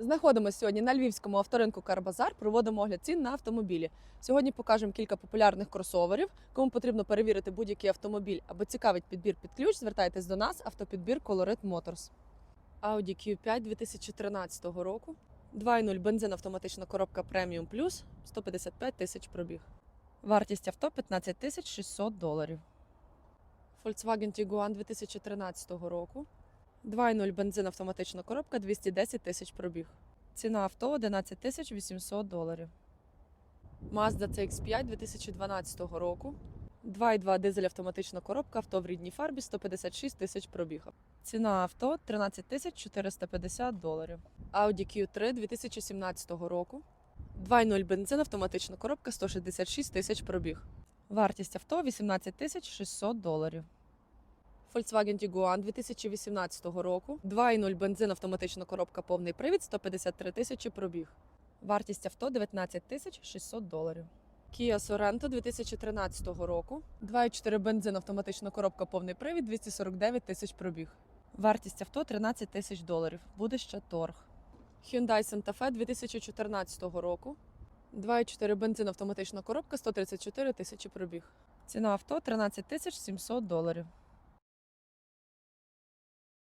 Знаходимося сьогодні на львівському авторинку Карбазар. Проводимо огляд цін на автомобілі. Сьогодні покажемо кілька популярних кросоверів. Кому потрібно перевірити будь-який автомобіль або цікавить підбір під ключ, звертайтесь до нас. Автопідбір Colorit Motors. Audi Q5 2013 року. 2.0 бензин автоматична коробка Premium Plus 155 тисяч пробіг. Вартість авто 15 тисяч 600 доларів. Volkswagen Tiguan 2013 року. 2.0 бензин автоматична коробка 210 тисяч пробіг. Ціна авто 11 тисяч 800 доларів. Mazda CX5 2012 року. 2.2 дизель автоматична коробка, авто в рідній фарбі 156 тисяч пробіг. Ціна авто 13 тисяч 450 доларів. Audi Q3 2017 року. 2.0 бензин автоматична коробка 166 тисяч пробіг. Вартість авто 18 тисяч 600 доларів. Volkswagen Tiguan 2018 року. 2.0 бензин автоматична коробка повний привід 153 тисячі пробіг. Вартість авто 19 тисяч 600 доларів. Kia Sorento 2013 року. 2.4 бензин автоматична коробка повний привід 249 тисяч пробіг. Вартість авто 13 тисяч доларів. Буде ще торг. Hyundai Santa Fe 2014 року. 2.4 бензин автоматична коробка 134 тисячі пробіг. Ціна авто 13 тисяч 700 доларів.